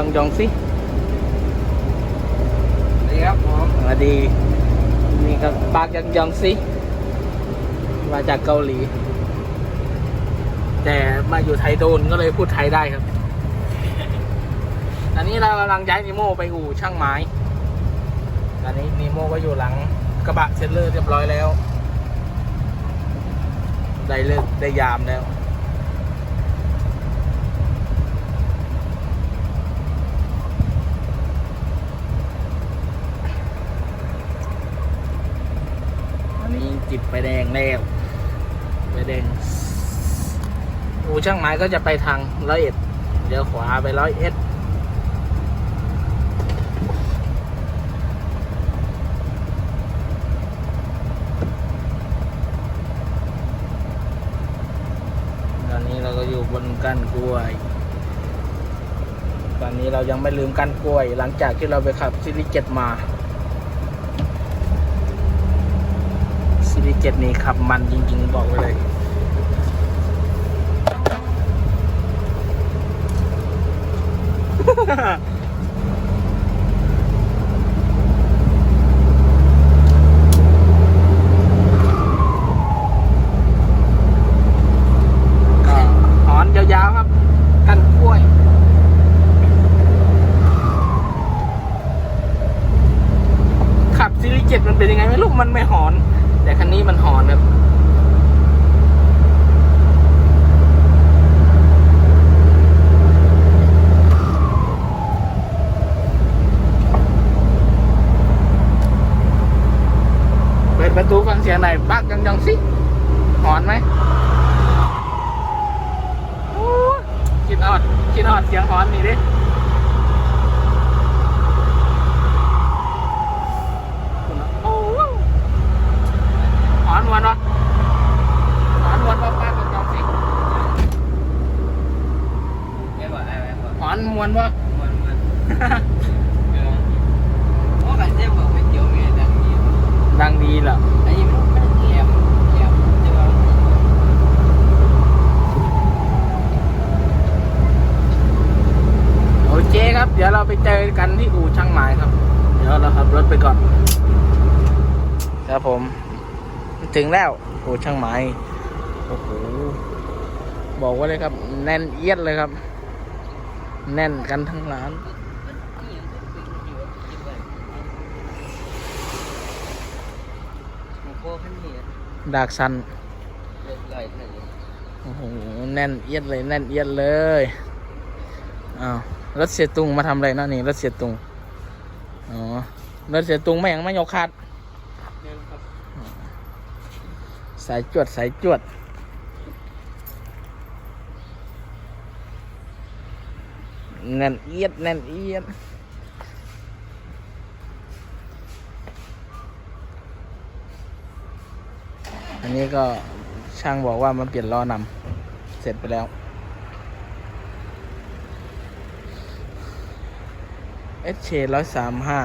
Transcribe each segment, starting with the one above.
องยองซิสวัสดีครับผมสวัสดีนี่ก็ปากยังยองซิมาจากเกาหลี แต่มาอยู่ไทยโดนก็เลยพูดไทยได้ครับ ตอนนี้เรากำลังย้ายนิโมไปอู่ช่างไม้ ตอนนี้นิโมก็อยู่หลังกระบะเซนเลอร์เรียบร้อยแล้ว ได้เลิกได้ยามแล้ว อันนี้จิบไปแดงแล้วไปแดงอูช่างไม้ก็จะไปทางร้อยเอ็ดเดี๋ยวขวาไปร้อยเอ็ดตอนนี้เราก็อยู่บนกั้นกล้วย ตอนนี้เรายังไม่ลืมกั้นกล้วย หลังจากที่เราไปขับซิลิเจ็ตมา ซีรีส์เจ็ดนี่ขับมันจริง ๆ บอกเลยฮ่าหอนยาวๆครับ กันกล้วย ขับซีรีส์เจ็ดมันเป็นยังไงไม่รู้ มันไม่หอน แต่คันนี้มันหอนครับเปิดประตูฟังเสียงหน่อยปักยังยังสิหอนไหมโอ้ยคิดออดคิดออดเสียงหอนนี่ดิ โอ้โหหอนวนวะหอนวนวะป้ากับจอมสิ ไม่บอกอะไรไม่บอก หอนมวนวะ มันมันเพราะกันเจ๊บอกไม่เกี่ยวไงดังนี้ ดังดีเหรอ ไอ้มันมันแหลมแหลมแต่ว่า โอเคครับ เดี๋ยวเราไปเจอกันที่อู่ช่างไม้ครับ เดี๋ยวเราขับรถไปก่อน ครับผม ถึงแล้วอู่ช่างไม้โอ้โหบอกว่าเลยครับ แน่นเอียดเลยครับ แน่นกันทั้งร้านดากซันโอ้โห แน่นเอียดเลย แน่นเอียดเลย อ้าว รถเสียตุงมาทำอะไรเนาะนี่รถเสียตุงอ๋อรถเสียตุงไม่ยังไม่ยกคัดเดินครับสายจวดสายจวดแน่นเอียดแน่นเอียดอันนี้ก็ช่างบอกว่ามันเปลี่ยนล้อนำเสร็จไปแล้ว เอชเคร้อยสามห้า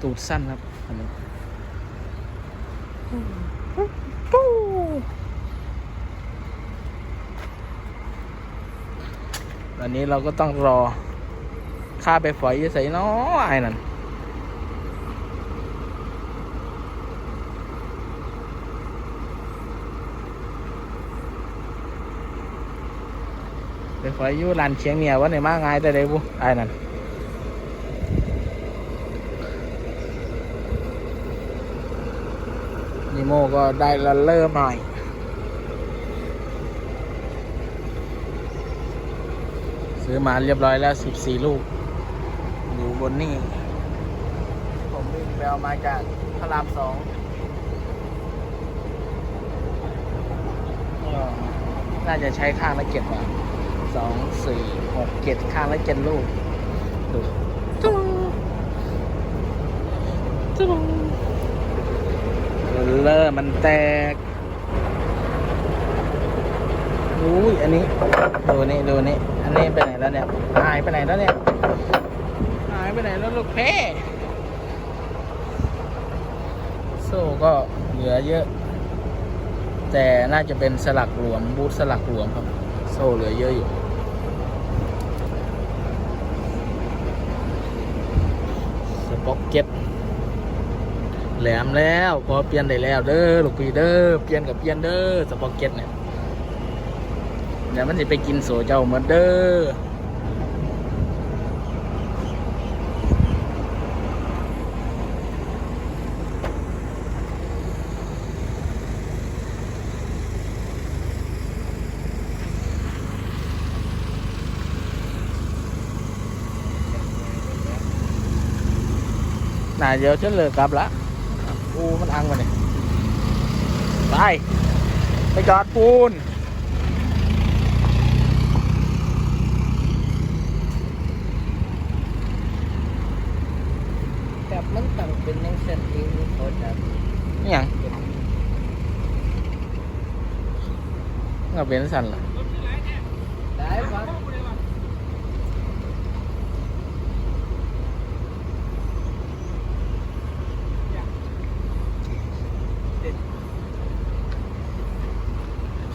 ตูดสั้นครับอันนี้วันนี้เราก็ต้องรอ ค่าไปฝอยยใส่น้อไอ้นั่น ไปฝอยอยู่ลานเชียงเหนี่ยวันไหนมาง่ายแต่เดบุไอ้นั่นนิโมก็ได้ละเลอร์ใหม่ซื้อมาเรียบร้อยแล้ว 14 ลูก อยู่บนนี่ ผมวิ่งไปเอามาจากพระรามสองน่าจะใช้ข้างละเจ็ดบา สองสี่หกเจ็ดข้างละเจ็ดลูกดูจุ๊งจุ๊งเลอร์มันแตกอุ้ยอันนี้ ดูนี่ดูนี่ อันนี้ไปไหนแล้วเนี่ย หายไปไหนแล้วเนี่ย หายไปไหนแล้วลูกเพ่โซ่ก็เหลือเยอะ แต่น่าจะเป็นสลักหลวม บูทสลักหลวมครับ โซ่เหลือเยอะอยู่ ป็อกเก็ตแหลมแล้วพอเปลี่ยนได้แล้วเด้อลูกพี่เด้อเปลี่ยนกับเปลี่ยนเด้อสป็อกเก็ตเนี่ยเดี๋ยวมันจะไปกินโซเจ้าเหมือนเด้อ วฉันเลิกกลับละอูมันอังมาเนี่ยไปไปจอดปูนแบบมันตั้งเป็นยังเส้นเองเขาจะนี่หยังก็เป็นสันล่ะได้ปะ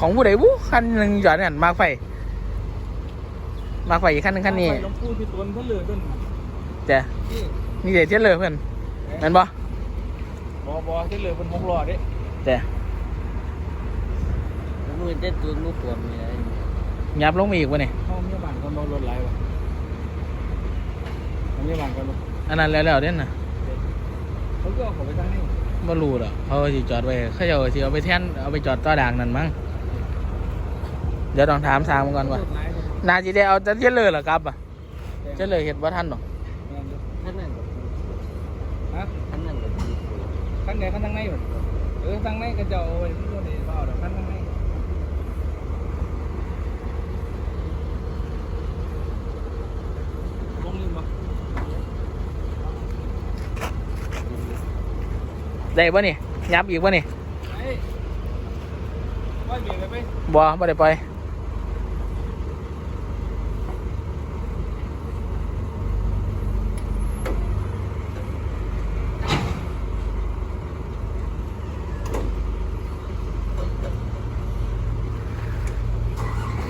ของผู้ใดบุคันหนึ่งจอดเนี่ยมากไฟมากไฟอีกคันหนึ่งคันนี้ลงพูดที่ตัวเขาเหลือต้นแต่นี่เดี๋ยวเจ๊เลยเพื่อนแม่นบ่บอบอที่เหลือเป็นหกหลอดเด้แต่มือจะตัวลูกปวดมีอะไรยับลงมาอีกวะเนี่ยเขามีบ้านกันรถรถไหลวะเขามีบ้านกันรถอันนั้นแล้วๆเด่นน่ะเขาก็เอาเขาไปตั้งนี่บ่รู้หรอกเขาสิจอดไว้เขาจะเอาสิเอาไปแท่นเอาไปจอดต่อด่างนั่นมั้ง เดี๋ยวต้องถามทางมันก่อนว่ารถไหลกันนาจีได้เอาจะเจ๊เลยเหรอครับอะเจ๊เลยเห็นว่าท่านหรอกท่านนั่นกับฮะท่านนั่นกับขั้นไหนขั้นตั้งในอยู่เออตั้งในก็จะเอาไว้ที่ตัวนี้เปล่าดอกขั้นตั้งในลงนี่บ่ได้ปะนี่ยับอีกปะนี่ไอ้ว่าเบียดไปไปบ่บ่ได้ไป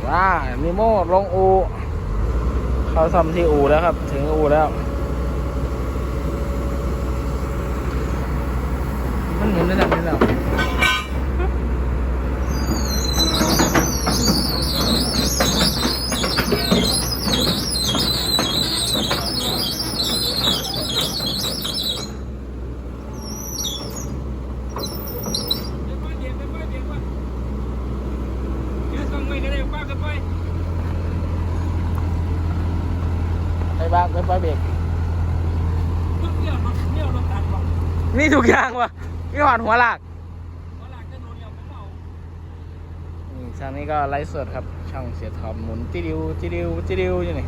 ว้านิ โมลงอู เขาซ่อมที่อูแล้วครับ ถึงอูแล้ว มันหมุนได้ดังนี้แล้ว ไปเบียดไปไปเบียดไปเดี๋ยวต้องไม่ได้ป้ากันไป ไปบ้างไปเบรกนี่ถเที่ยวรถตัดบ่นี่ทุกอย่างวะนี่หอนหัวหลักเวลาจะโดนเลี้ยวผมเอานี่ทางนี้ก็ไลฟ์สดครับ ช่องเสียทอมหมุนติดิวติดิวติดิวอยู่นี่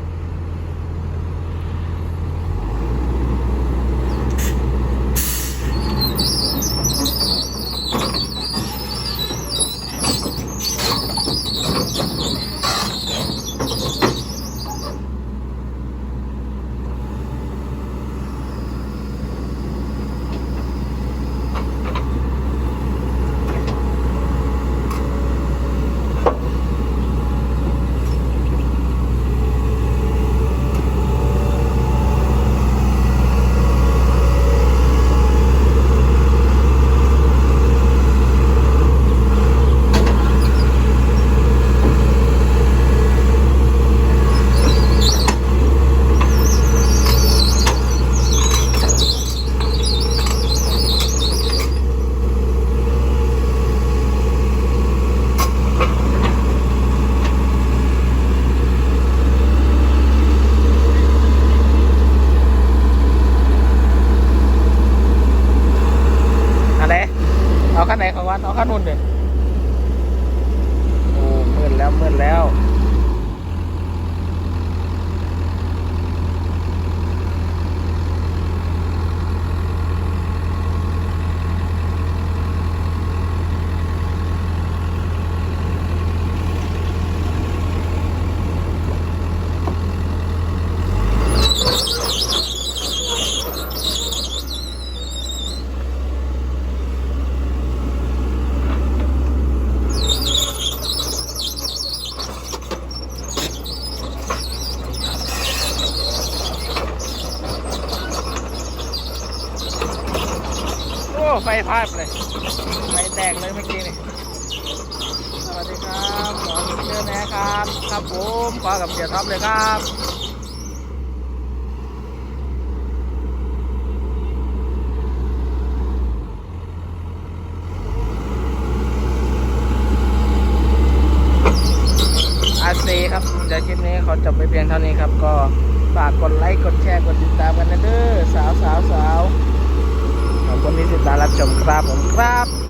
อันไหนเอา ขั้นหนของวันเอาขั้นเดี๋ ไฟพลาดเลยไม่แตกเลยเมื่อกี้นี่ สวัสดีครับหมอมิเตอร์นะครับ ครับผมขอกับเสียท็อปเลยครับอาซีครับเดี๋ยวคลิปนี้เขาจบไปเพียงเท่านี้ครับ ก็ฝากกดไลค์ กดแชร์ กดติดตามกันนะเด้อสาวสาวสาว คุณที่ติดตามรับชมครับผมครับ